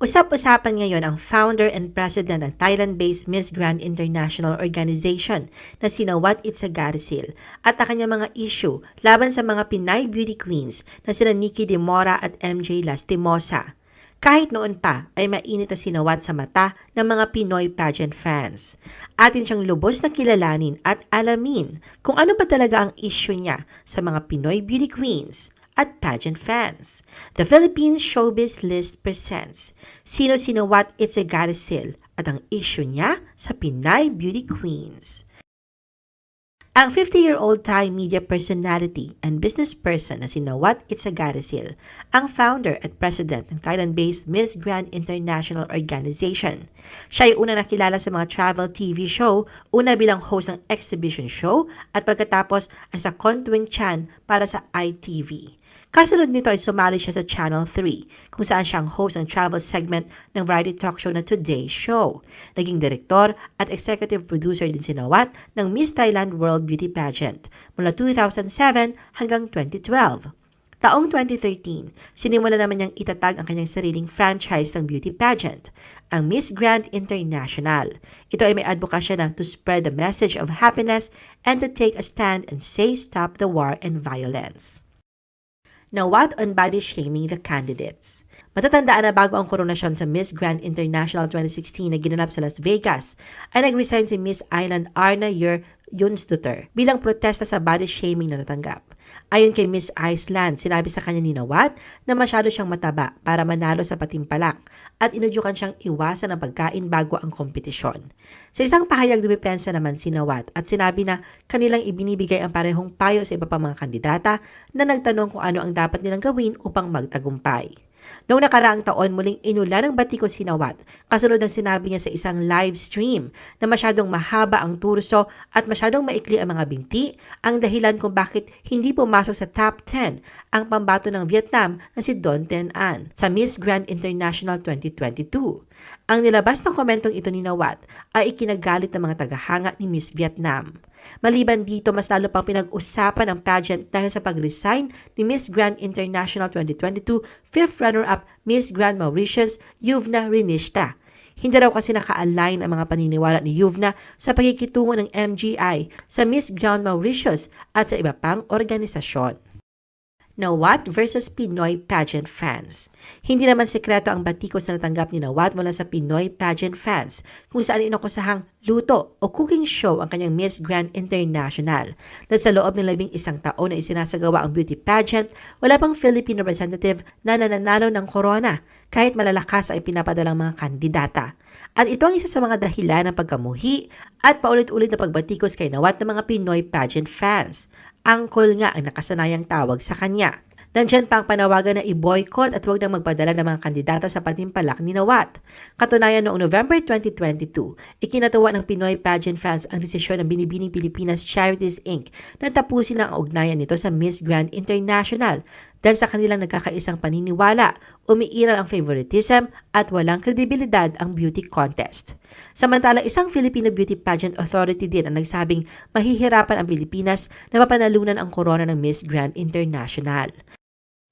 Usap-usapan ngayon ang founder and president ng Thailand-based Miss Grand International Organization na sina Wat Itzagarisil at ang kanyang mga issue laban sa mga Pinay beauty queens na sina Nikki De Mora at MJ Lastimosa. Kahit noon pa ay mainit na sinawat sa mata ng mga Pinoy pageant fans. Atin siyang lubos na kilalanin at alamin kung ano ba talaga ang issue niya sa mga Pinoy beauty queens at pageant fans. The Philippines Showbiz List presents Sino Sino What It's a Goddessil at ang issue niya sa Pinay Beauty Queens. Ang 50-year-old Thai media personality and business person na si Nawat Itzagaresil, ang founder at president ng Thailand-based Miss Grand International Organization. Siya ay una nakilala sa mga travel TV show, una bilang host ng exhibition show at pagkatapos ay sa Kontwing Chan para sa ITV. Kasunod nito ay sumali siya sa Channel 3 kung saan siya ang host ng travel segment ng variety talk show na Today Show. Naging direktor at executive producer din si Nawat ng Miss Thailand World Beauty Pageant mula 2007 hanggang 2012. Taong 2013, sinimula naman niyang itatag ang kanyang sariling franchise ng beauty pageant, ang Miss Grand International. Ito ay may advokasya na to spread the message of happiness and to take a stand and say stop the war and violence na what on body shaming the candidates. Matatandaan na bago ang koronasyon sa Miss Grand International 2016 na ginanap sa Las Vegas, ay nag-resign si Miss Island Arna Yer Yunsdutter bilang protesta sa body shaming na natanggap. Ayon kay Miss Iceland, sinabi sa kanya ni Nawat na masyado siyang mataba para manalo sa patimpalak at inudyukan siyang iwasan ang pagkain bago ang kompetisyon. Sa isang pahayag dumipensa naman si Nawat at sinabi na kanilang ibinibigay ang parehong payo sa iba pang mga kandidata na nagtanong kung ano ang dapat nilang gawin upang magtagumpay. Noong nakaraang taon, muling inulan ng batiko si Nawat kasunod ng sinabi niya sa isang live stream na masyadong mahaba ang turso at masyadong maikli ang mga binti ang dahilan kung bakit hindi pumasok sa top 10 ang pambato ng Vietnam na si Don Ten An sa Miss Grand International 2022. Ang nilabas ng komentong ito ni Nawat ay ikinagalit ng mga tagahanga ni Miss Vietnam. Maliban dito, mas lalo pang pinag-usapan ang pageant dahil sa pag-resign ni Miss Grand International 2022 fifth runner-up Miss Grand Mauritius Yuvna Rinishta. Hindi raw kasi naka-align ang mga paniniwala ni Yuvna sa pagkikitungo ng MGI sa Miss Grand Mauritius at sa iba pang organisasyon Nawat versus Pinoy pageant fans. Hindi naman sekreto ang batikos na natanggap ni Nawat mula sa Pinoy pageant fans kung saan inakusahang luto o cooking show ang kanyang Miss Grand International. Dahil sa loob ng labing isang taon na isinasagawa ang beauty pageant, wala pang Filipino representative na nananalo ng corona kahit malalakas ay pinapadalang mga kandidata. At ito ang isa sa mga dahilan ng pagkamuhi at paulit-ulit na pagbatikos kay Nawat ng mga Pinoy pageant fans. Angkol nga ang nakasanayang tawag sa kanya. Nandiyan pa ang panawagan na i-boycott at huwag nang magpadala ng mga kandidata sa patimpalak ni Nawat. Katunayan noong November 2022, ikinatawa ng Pinoy pageant fans ang desisyon ng Binibining Pilipinas Charities Inc. na tapusin ang ugnayan nito sa Miss Grand International dahil sa kanilang nagkakaisang paniniwala, umiiral ang favoritism at walang kredibilidad ang beauty contest. Samantala, isang Filipino Beauty Pageant Authority din ang nagsabing mahihirapan ang Pilipinas na mapanalunan ang korona ng Miss Grand International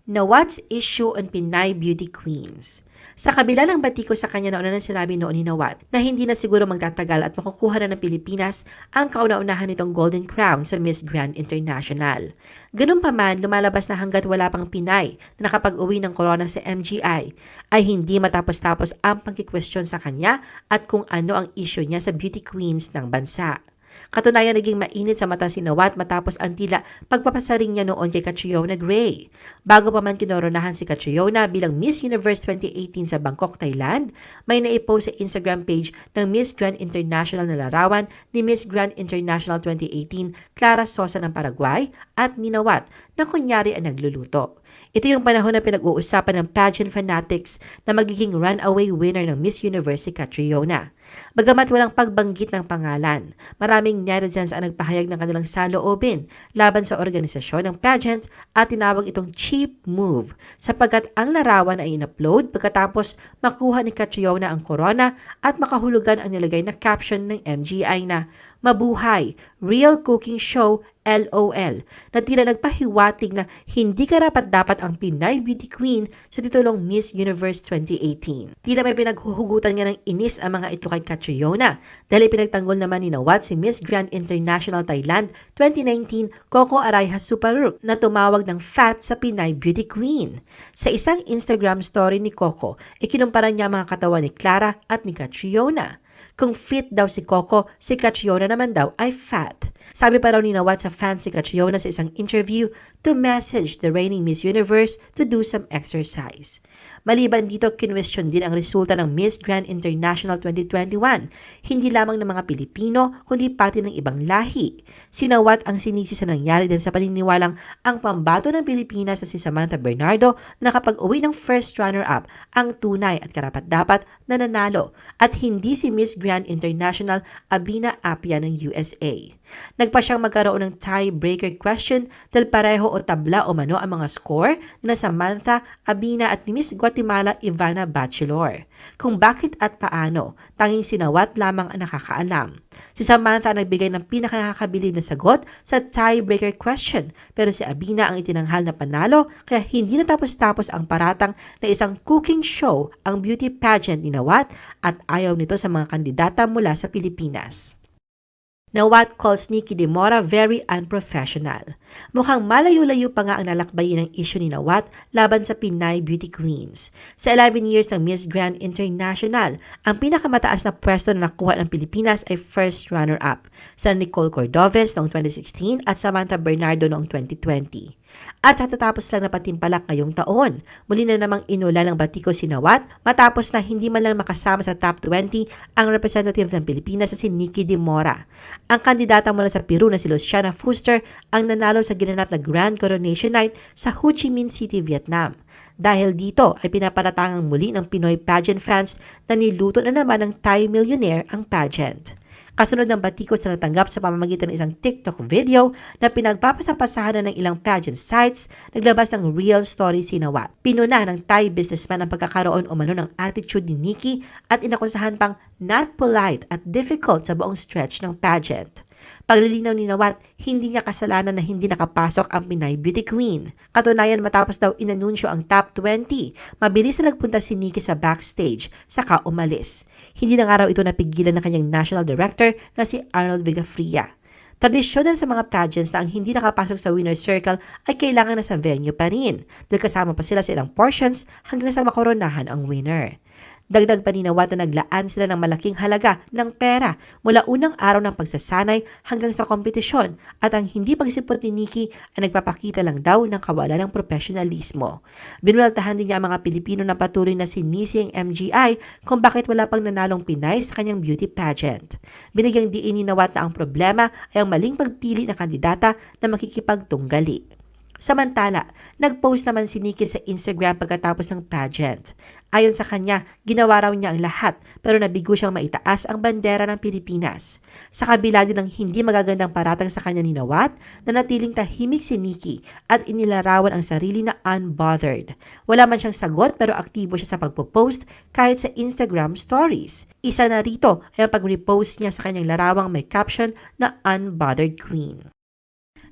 na what's issue on Pinay Beauty Queens. Sa kabila ng batiko sa kanya na una nang sinabi noon ni Nawat na hindi na siguro magtatagal at makukuha na ng Pilipinas ang kauna-unahan nitong Golden Crown sa Miss Grand International. Ganun pa man, lumalabas na hanggat wala pang Pinay na nakapag-uwi ng corona sa MGI ay hindi matapos-tapos ang pagkikwestiyon sa kanya at kung ano ang issue niya sa beauty queens ng bansa. Katunayan naging mainit sa mata si Nawat matapos ang tila pagpapasaring niya noon kay Catriona Gray. Bago pa man kinoronahan si Catriona bilang Miss Universe 2018 sa Bangkok, Thailand, may naipost sa Instagram page ng Miss Grand International na larawan ni Miss Grand International 2018 Clara Sosa ng Paraguay at ni Nawat na kunyari ang nagluluto. Ito yung panahon na pinag-uusapan ng pageant fanatics na magiging runaway winner ng Miss Universe si Catriona. Bagamat walang pagbanggit ng pangalan, maraming netizens ang nagpahayag ng kanilang saloobin laban sa organisasyon ng pageant at tinawag itong cheap move sapagkat ang larawan ay in-upload pagkatapos makuha ni Catriona ang corona at makahulugan ang nilagay na caption ng MGI na Mabuhay, Real Cooking Show, LOL, na tila nagpahiwatig na hindi karapat-dapat ang Pinay Beauty Queen sa titulong Miss Universe 2018. Tila may pinaghuhugutan nga ng inis ang mga ito kay Catriona dahil pinagtanggol naman ni Nawat si Miss Grand International Thailand 2019 Coco Arayha Suparuk na tumawag ng fat sa Pinay Beauty Queen. Sa isang Instagram story ni Coco, ikinumpara niya ang mga katawan ni Clara at ni Catriona. Kung fit daw si Coco, si Catriona naman daw ay fat. Sabi pa raw ni Nawat sa fan si Catriona sa isang interview to message the reigning Miss Universe to do some exercise. Maliban dito, kinwestiyon din ang resulta ng Miss Grand International 2021, hindi lamang ng mga Pilipino, kundi pati ng ibang lahi. Sinawat ang sinisi sa nangyari din sa paniniwalang ang pambato ng Pilipinas na si Samantha Bernardo na nakapag-uwi ng first runner-up ang tunay at karapat-dapat na nanalo at hindi si Miss Grand International Abina Apia ng USA. Nagpa siyang magkaroon ng tiebreaker question dahil pareho o tabla o mano ang mga score na Samantha, Abina at ni Miss Guatemala Ivana Bachelor. Kung bakit at paano, tanging sinawat lamang ang nakakaalam. Si Samantha ang nagbigay ng pinakanakakabilib na sagot sa tiebreaker question pero si Abina ang itinanghal na panalo kaya hindi natapos-tapos ang paratang na isang cooking show ang beauty pageant ni Nawat at ayaw nito sa mga kandidata mula sa Pilipinas na what calls Nikki Demora very unprofessional. Mukhang malayo-layo pa nga ang nalakbayin ng issue ni Nawat laban sa Pinay Beauty Queens. Sa 11 years ng Miss Grand International, ang pinakamataas na pwesto na nakuha ng Pilipinas ay first runner-up sa Nicole Cordoves noong 2016 at Samantha Bernardo noong 2020. At sa tatapos lang na patimpalak ngayong taon, muli na namang inula ng Batiko si Nawat matapos na hindi man lang makasama sa top 20 ang representative ng Pilipinas na si Nikki De Mora. Ang kandidata mula sa Peru na si Luciana Fuster ang nanalo sa ginanap na Grand Coronation Night sa Ho Chi Minh City, Vietnam. Dahil dito ay pinaparatangang muli ng Pinoy pageant fans na niluto na naman ng Thai millionaire ang pageant. Kasunod ng batikos na natanggap sa pamamagitan ng isang TikTok video na pinagpapasapasahan na ng ilang pageant sites, naglabas ng real story si Nawat. Pinuna ng Thai businessman ang pagkakaroon umano ng attitude ni Nikki at inakusahan pang not polite at difficult sa buong stretch ng pageant. Paglilinaw ni Nawat, hindi niya kasalanan na hindi nakapasok ang Pinay Beauty Queen. Katunayan matapos daw inanunsyo ang top 20, mabilis na nagpunta si Nikki sa backstage, saka umalis. Hindi na nga raw ito napigilan ng kanyang national director na si Arnold Vigafria. Tradisyon sa mga pageants na ang hindi nakapasok sa winner's circle ay kailangan na sa venue pa rin dahil kasama pa sila sa ilang portions hanggang sa makoronahan ang winner. Dagdag pa ni Nawat na naglaan sila ng malaking halaga ng pera mula unang araw ng pagsasanay hanggang sa kompetisyon at ang hindi pagsipot ni Nikki ay nagpapakita lang daw ng kawalan ng profesionalismo. Binweltahan din niya ang mga Pilipino na patuloy na sinising MGI kung bakit wala pang nanalong Pinay sa kanyang beauty pageant. Binigyang diin ni Nawat na ang problema ay ang maling pagpili ng kandidata na makikipagtunggali. Samantala, nag-post naman si Nikki sa Instagram pagkatapos ng pageant. Ayon sa kanya, ginawa raw niya ang lahat pero nabigo siyang maitaas ang bandera ng Pilipinas. Sa kabila din ng hindi magagandang paratang sa kanya ni Nawat, na natiling tahimik si Nikki at inilarawan ang sarili na unbothered. Wala man siyang sagot pero aktibo siya sa pagpo-post kahit sa Instagram stories. Isa na rito ay ang pag-repost niya sa kanyang larawang may caption na Unbothered Queen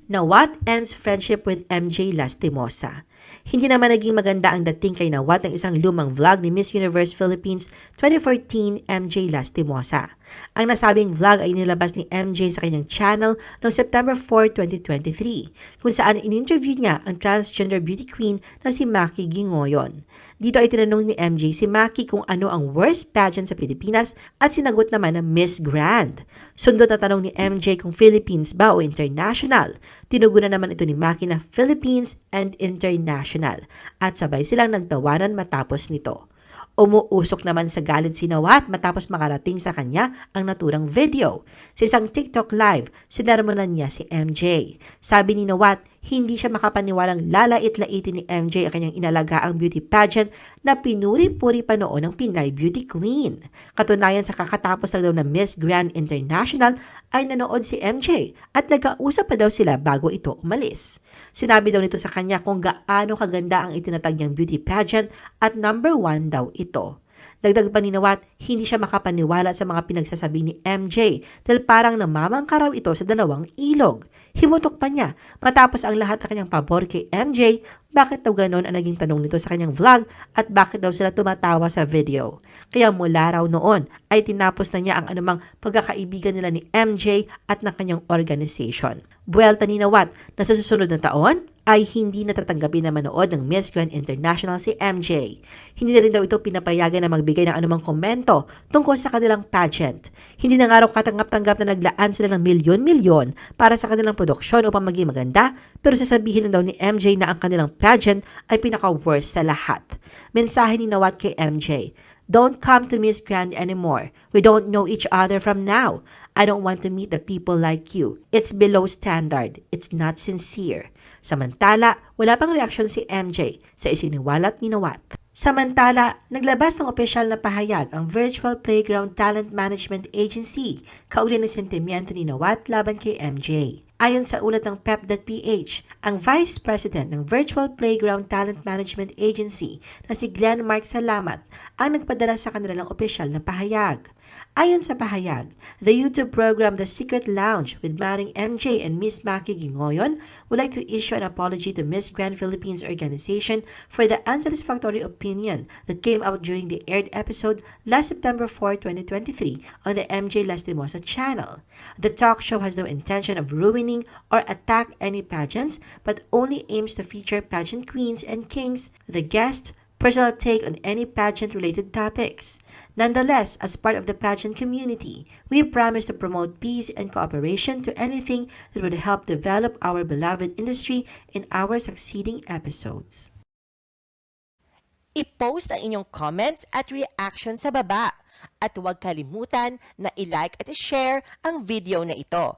na Wat ends friendship with MJ Lastimosa. Hindi naman naging maganda ang dating kay Nawat ng isang lumang vlog ni Miss Universe Philippines 2014 MJ Lastimosa. Ang nasabing vlog ay nilabas ni MJ sa kanyang channel noong September 4, 2023, kung saan in-interview niya ang transgender beauty queen na si Maki Gingoyon. Dito ay tinanong ni MJ si Maki kung ano ang worst pageant sa Pilipinas at sinagot naman na Miss Grand. Sundot na tanong ni MJ kung Philippines ba o international. Tinugunan naman ito ni Maki na Philippines and international at sabay silang nagtawanan matapos nito. Umuusok naman sa galit si Nawat matapos makarating sa kanya ang naturang video. Sa isang TikTok live, sinarmonan niya si MJ. Sabi ni Nawat, hindi siya makapaniwalang lalait-laitin ni MJ ang kanyang inalagaang beauty pageant na pinuri-puri pa noon ng Pinay Beauty Queen. Katunayan sa kakatapos lang daw na Miss Grand International ay nanood si MJ at nagkausap pa daw sila bago ito umalis. Sinabi daw nito sa kanya kung gaano kaganda ang itinatag niyang beauty pageant at number one daw ito. Dagdag pa ni Nawat, hindi siya makapaniwala sa mga pinagsasabi ni MJ dahil parang namamangka raw ito sa dalawang ilog. Himutok pa niya matapos ang lahat ng kanyang pabor kay MJ bakit daw ganon ang naging tanong nito sa kanyang vlog at bakit daw sila tumatawa sa video. Kaya mula raw noon ay tinapos na niya ang anumang pagkakaibigan nila ni MJ at ng kanyang organization. Buwelta ni Nawat na sa susunod na taon ay hindi natatanggapin na manood ng Miss Grand International si MJ. Hindi na rin daw ito pinapayagan na magbigay ng anumang komento tungkol sa kanilang pageant. Hindi na nga raw katanggap-tanggap na naglaan sila ng milyon-milyon para sa kanilang produksyon upang maging maganda, pero sasabihin lang daw ni MJ na ang kanilang pageant ay pinaka-worst sa lahat. Mensahe ni Nawat kay MJ, Don't come to Miss Grand anymore. We don't know each other from now. I don't want to meet the people like you. It's below standard. It's not sincere. Samantala, wala pang reaksyon si MJ sa isiniwalat ni Nawat. Samantala, naglabas ng opisyal na pahayag ang Virtual Playground Talent Management Agency kaugnay ng sentimiento ni Nawat laban kay MJ. Ayon sa ulat ng PEP.ph, ang Vice President ng Virtual Playground Talent Management Agency na si Glenn Mark Salamat ang nagpadala sa kanila ng opisyal na pahayag. Ayon sa pahayag, the YouTube program The Secret Lounge with Maring MJ and Miss Maki Gingoyon would like to issue an apology to Miss Grand Philippines organization for the unsatisfactory opinion that came out during the aired episode last September 4, 2023 on the MJ Lastimosa channel. The talk show has no intention of ruining or attack any pageants, but only aims to feature pageant queens and kings, the guests, personal take on any pageant related topics. Nonetheless, as part of the pageant community, we promise to promote peace and cooperation to anything that would help develop our beloved industry in our succeeding episodes. I-post ang inyong comments at reaction sa baba. At huwag kalimutan na i-like at i-share ang video na ito.